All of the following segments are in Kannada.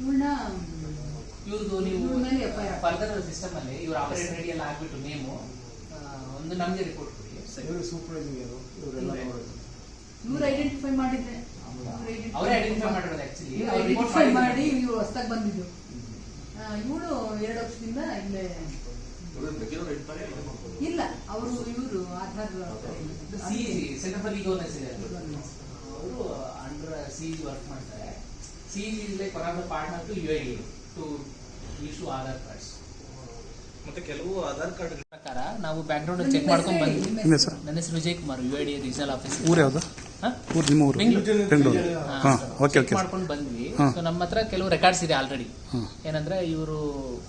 ಇವಳನ್ನ ಇವ್ರದ್ದು ನೀವು. ಫರ್ದರ್ ಸಿಸ್ಟಮ್ ಅಲ್ಲಿ ಇವ್ರ ಆಪರೇಟರ್ ಐಡಿ ಎಲ್ಲ ಹಾಕ್ಬಿಟ್ಟು ನೇಮು ಒಂದು ನಮಗೆ ರಿಪೋರ್ಟ್ ಕೊಡಿ ಇವರು ಸೂಪರ್ವೈಸಿಂಗ್ ಇವರು ಇವರೆಲ್ಲ ನೋಡೋದು. ಇವ್ರು ಐಡೆಂಟಿಫೈ ಮಾಡಿದ್ರೆ ಅವರೇ ಐಡೆಂಟಿಫೈ ಮಾಡಿರೋದು ಆಕ್ಚುಲಿ ಐಡೆಂಟಿಫೈ ಮಾಡಿ ಇವ್ರು ಹೊಸ್ದಾಗಿ ಬಂದಿದ್ದು. ಇವಳು ಎರಡು ವರ್ಷದಿಂದ ಇಲ್ಲೇ ಇಲ್ಲ ಅವರು ಇವರು Aadhaar C center for legal ಇದೆ ಅವರು ಅಂಡರ್ ವರ್ಕ್ ಮಾಡ್ತಾರೆ. C is like one of the partner to U I to issue Aadhaar cards ಮತ್ತೆ ಕೆಲವು ಆಧಾರ್ ಕಾರ್ಡ್ ಪ್ರಕಾರ ನಾವು ಬ್ಯಾಕ್ ಗ್ರೌಂಡ್ ಚೆಕ್ ಮಾಡ್ಕೊಂಡು ಬಂದ್ವಿ. ನನ್ನ ಹೆಸರು Vijay Kumar U I D regional office ಊರು ಯಾವುದು? ಊರು ನಿಮ್ಮ ಊರು? ಬೆಂಗಳೂರು. ಹಾಂ ಓಕೆ ಓಕೆ. ಮಾಡ್ಕೊಂಡು ಬಂದ್ವಿ. ಸೊ ನಮ್ಮ ಹತ್ರ ಕೆಲವು ರೆಕಾರ್ಡ್ಸ್ ಇದೆ ಆಲ್ರೆಡಿ ಏನಂದ್ರೆ ಇವರು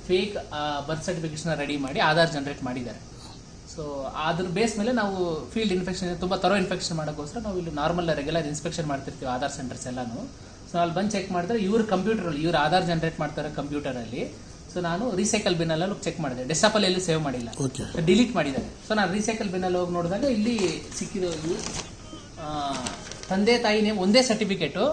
ಫೇಕ್ ಬರ್ತ್ ಸರ್ಟಿಫಿಕೇಟ್ಸ್ನ ರೆಡಿ ಮಾಡಿ ಆಧಾರ್ ಜನರೇಟ್ ಮಾಡಿದ್ದಾರೆ. ಸೊ ಅದ್ರ ಬೇಸ್ ಮೇಲೆ ನಾವು ಫೀಲ್ಡ್ ಇನ್ಫೆಕ್ಷನ್ ತುಂಬ ತರೋ ಇನ್ಫೆಕ್ಷನ್ ಮಾಡೋಕ್ಕೋಸ್ಕರ ನಾವು ಇಲ್ಲಿ ನಾರ್ಮಲ್ ರೆಗ್ಯುಲರ್ ಇನ್ಸ್ಪೆಕ್ಷನ್ ಮಾಡ್ತಿರ್ತೀವಿ ಆಧಾರ್ ಸೆಂಟರ್ಸ್ ಎಲ್ಲಾನು. ಸೊ ಅಲ್ಲಿ ಬಂದು ಚೆಕ್ ಮಾಡಿದ್ರೆ ಇವ್ರ ಕಂಪ್ಯೂಟರ್ ಇವ್ರ ಆಧಾರ್ ಜನರೇಟ್ ಮಾಡ್ತಾರೆ ಕಂಪ್ಯೂಟರಲ್ಲಿ ಸೊ ನಾನು ರೀಸೈಕಲ್ ಬಿನ್ನೆಲ್ಲ ಚೆಕ್ ಮಾಡಿದೆ. ಡೆಸ್ಟಾಪಲ್ಲಿ ಎಲ್ಲೂ ಸೇವ್ ಮಾಡಿಲ್ಲ. ಓಕೆ ಡಿಲೀಟ್ ಮಾಡಿದ್ದಾರೆ. ಸೊ ನಾನು ರೀಸೈಕಲ್ ಬಿನ್ನಲ್ಲಿ ಹೋಗಿ ನೋಡಿದಾಗ ಇಲ್ಲಿ ಸಿಕ್ಕಿರೋದು ತಂದೆ ತಾಯಿ ನೇಮ್ ಒಂದೇ certificate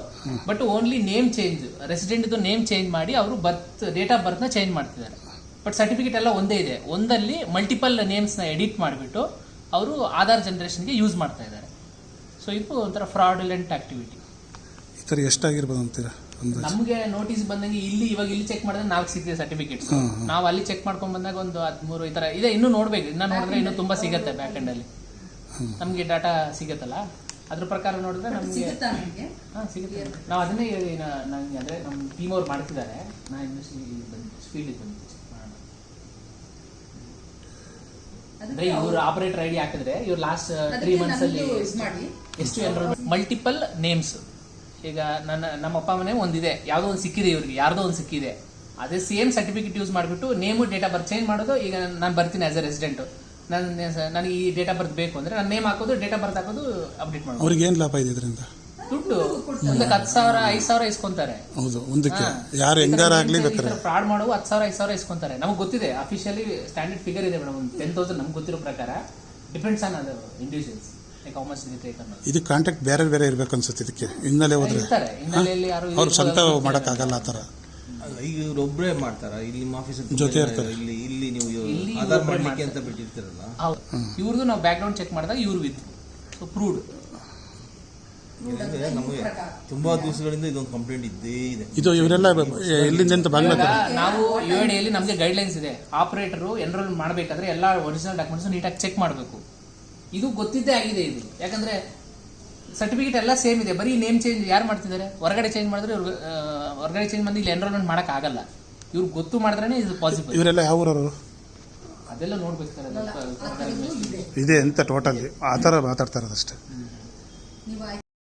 but only name change ರೆಸಿಡೆಂಟ್ದು name change ಮಾಡಿ ಅವರು ಬರ್ತ್ ಡೇಟ್ ಆಫ್ ಬರ್ತ್ನ ಚೇಂಜ್ ಮಾಡ್ತಿದ್ದಾರೆ. ಬಟ್ ಸರ್ಟಿಫಿಕೇಟ್ ಎಲ್ಲ ಒಂದೇ ಇದೆ. ಒಂದಲ್ಲಿ ಮಲ್ಟಿಪಲ್ ನೇಮ್ಸ್ನ ಎಡಿಟ್ ಮಾಡಿಬಿಟ್ಟು ಅವರು ಆಧಾರ್ ಜನರೇಷನ್ಗೆ ಯೂಸ್ ಮಾಡ್ತಾ ಇದ್ದಾರೆ. ಸೊ ಇದು ಒಂಥರ ಫ್ರಾಡುಲೆಂಟ್ ಆಕ್ಟಿವಿಟಿ ಈ ಥರ ಎಷ್ಟಾಗಿರ್ಬೋದು ಅಂತೀರಾ? ಅಂದಾಜು. ನಮಗೆ ನೋಟಿಸ್ ಬಂದಂಗೆ ಇಲ್ಲಿ ಇವಾಗ ಇಲ್ಲಿ ಚೆಕ್ ಮಾಡಿದ್ರೆ ನಾಲ್ಕು ಸಿಗ್ತದೆ ಸರ್ಟಿಫಿಕೇಟ್ಸ್. ನಾವು ಅಲ್ಲಿ ಚೆಕ್ ಮಾಡ್ಕೊಂಡ್ ಬಂದಾಗ ಒಂದು ಹದಿಮೂರು ಈ ಥರ ಇದೆ. ಇನ್ನೂ ನೋಡ್ಬೇಕು. ಇನ್ನೂ ನೋಡಿದ್ರೆ ಇನ್ನೂ ತುಂಬ ಸಿಗತ್ತೆ ಬ್ಯಾಕ್ ಎಂಡ್ ಅಲ್ಲಿ. ನಮ್ಗೆ ಡಾಟಾ ಸಿಗತ್ತಲ್ಲ? ಅದ್ರ ಪ್ರಕಾರ ನೋಡಿದ್ರೆ ನಮಗೆ ಹಾಂ ಸಿಗುತ್ತೆ. ನಾವು ಅದನ್ನೇ ಹೇಳಿ ನನಗೆ ನಂಗೆ ಅಂದ್ರೆ ನಮ್ಮ ಟೀಮ್ ಅವ್ರು ಮಾಡ್ತಿದ್ದಾರೆ. ನಾ ಇನ್ನು ಫೀಲ್ಡ್ ಅಂದ್ರೆ ಇವ್ರ ಆಪರೇಟರ್ ಐಡಿ ಹಾಕಿದ್ರೆ ಇವ್ರ ಲಾಸ್ಟ್ ತ್ರೀ ಮಂತ್ಸ್ ಅಲ್ಲಿ ಮಾಡಿ ಎಷ್ಟು ಎನ್ರೋಲ್ ಮಲ್ಟಿಪಲ್ ನೇಮ್ಸ್ ಈಗ ನನ್ನ ನಮ್ಮ ಅಪ್ಪ ಮನೆ ಒಂದಿದೆ. ಯಾವುದೋ ಒಂದು ಸಿಕ್ಕಿದೆ ಇವ್ರಿಗೆ ಯಾರ್ದೋ ಒಂದು ಸಿಕ್ಕಿದೆ. ಅದೇ ಸೇಮ್ ಸರ್ಟಿಫಿಕೇಟ್ ಯೂಸ್ ಮಾಡಿಬಿಟ್ಟು name date of birth change ಮಾಡೋದು. ಈಗ ನಾನು ಬರ್ತೀನಿ ಆಸ್ ಎ ರೆಸಿಡೆಂಟ್ ನನ್ನ ನನಗೆ ಈ ಡೇಟ್ ಆಫ್ ಬರ್ತ್ ಬೇಕು ಅಂದ್ರೆ ನನ್ನ ನೇಮ್ ಹಾಕೋದು ಡೇಟ್ ಆಫ್ ಬರ್ತ್ ಹಾಕೋದು ಅಪ್ಡೇಟ್ ಮಾಡೋದು ಅವ್ರಿಗೆ ಏನು ಲಾಭ ಇದೆ ಇದರಿಂದ? ದುಡ್ಡು ಒಂದಕ್ಕೆ ಹತ್ತು ಸಾವಿರ ಐದು ಸಾವಿರ ಇಸ್ಕೊಂತಾರೆ. ಹೌದು ಒಂದಕ್ಕೆ. ಯಾರು ಹೆಂಗಾರಾಗ್ಲಿ ಬೇಕಾರೆ ಫ್ರಾಡ್ ಮಾಡುವ ಹತ್ತು ಸಾವಿರ ಐದು ಸಾವಿರ ಇಸ್ಕೊಂತಾರೆ. ನಮಗೆ ಗೊತ್ತಿದೆ ಅಫಿಷಿಯಲಿ ಸ್ಟ್ಯಾಂಡರ್ಡ್ ಫಿಗರ್ ಇದೆ ಮೇಡಮ್ ಒಂದು ಟೆನ್ ತೌಸಂಡ್ ನಮ್ಗೆ ಗೊತ್ತಿರೋ ಪ್ರಕಾರ ಡಿಪೆಂಡ್ಸ್ ಆನ್ ಅದು ಇಂಡಿವಿಜುವಲ್ಸ್ ಇದು ಕಾಂಟ್ಯಾಕ್ಟ್ ಬೇರೆ ಬೇರೆ ಇರ್ಬೇಕು ಅನ್ಸುತ್ತೆ ಇದಕ್ಕೆ. ಹಿನ್ನೆಲೆ ಹೋದ್ರೆ. ಇರ್ತಾರೆ. ಹಿನ್ನೆಲೆಯಲ್ಲಿ ಯಾರು ಅವ್ರು ಸ್ವಂತ ಮಾಡೋಕ್ಕಾಗಲ್ಲ ಆ ಥರ. ಈಗ ಇವ್ರು ಒಬ್ಬರೇ ಮಾಡ್ತಾರ? ಇಲ್ಲಿ ನಿಮ್ಮ ಆಫೀಸ್ ಜೊತೆ ಇರ್ತಾರೆ. ಇಲ್ಲಿ ಇಲ್ಲಿ ನೀವು ಇಲ್ಲಿ ಆಧಾರ್ ಮಾಡ್ಲಿಕ್ಕೆ ಅಂತ ಬಿಟ್ಟಿರ್ತೀರಲ್ಲ? ಹೌದು. ಇವ್ರದ್ದು ನಾವು ಬ್ಯಾಕ್ ಗ್ರೌಂಡ್ ಚೆಕ್ ಮಾಡಿದಾಗ ಇವ್ರು ವಿತ್ ಸೊ ಪ್ರೂವ್ಡ್ ನಮಗೆ ತುಂಬಾ ದಿವಸಗಳಿಂದ ಇದೊಂದು ಕಂಪ್ಲೇಂಟ್ ಇದ್ದೇ ಇದೆ. ಇದು ಇವರೆಲ್ಲ ಎಲ್ಲಿಂದ ಅಂತ ಬಾಗ್ಲ ನಾವು ಯು ಡಿಯಲ್ಲಿ ನಮಗೆ ಗೈಡ್ಲೈನ್ಸ್ ಇದೆ. ಆಪರೇಟರ್ ಎನ್ರೋಲ್ ಮಾಡಬೇಕಾದ್ರೆ ಎಲ್ಲ ಒರಿಜಿನಲ್ ಡಾಕ್ಯುಮೆಂಟ್ಸ್ ನೀಟಾಗಿ ಚೆಕ್ ಮಾಡಬೇಕು. ಇದು ಗೊತ್ತಿದ್ದೇ ಆಗಿದೆ ಇದು. ಯಾಕಂದ್ರೆ ಸರ್ಟಿಫಿಕೇಟ್ ಎಲ್ಲ ಸೇಮ್ ಇದೆ. ಬರೀ ನೇಮ್ ಚೇಂಜ್ ಯಾರು ಮಾಡ್ತಿದ್ದಾರೆ? ಹೊರಗಡೆ ಚೇಂಜ್ ಮಾಡಿದ್ರೆ ಇವ್ರು ಹೊರಗಡೆ ಚೇಂಜ್ ಬಂದು ಇಲ್ಲಿ ಎನ್ರೋಲ್ಮೆಂಟ್ ಮಾಡೋಕ್ಕಾಗಲ್ಲ. ಆಗಲ್ಲ ಇವ್ರು ಗೊತ್ತು ಮಾಡಿದ್ರೆ ಇದು ಪಾಸಿಬಲ್ ಇವರೆಲ್ಲ ಯಾವ ಊರವರು? ಅದೆಲ್ಲ ನೋಡ್ಬೇಕು ಸರ್. ಇದೆ. ಅಂತ ಟೋಟಲಿ ಆ ಥರ ಮಾತಾಡ್ತಾರೆ ಇರೋದಷ್ಟೇ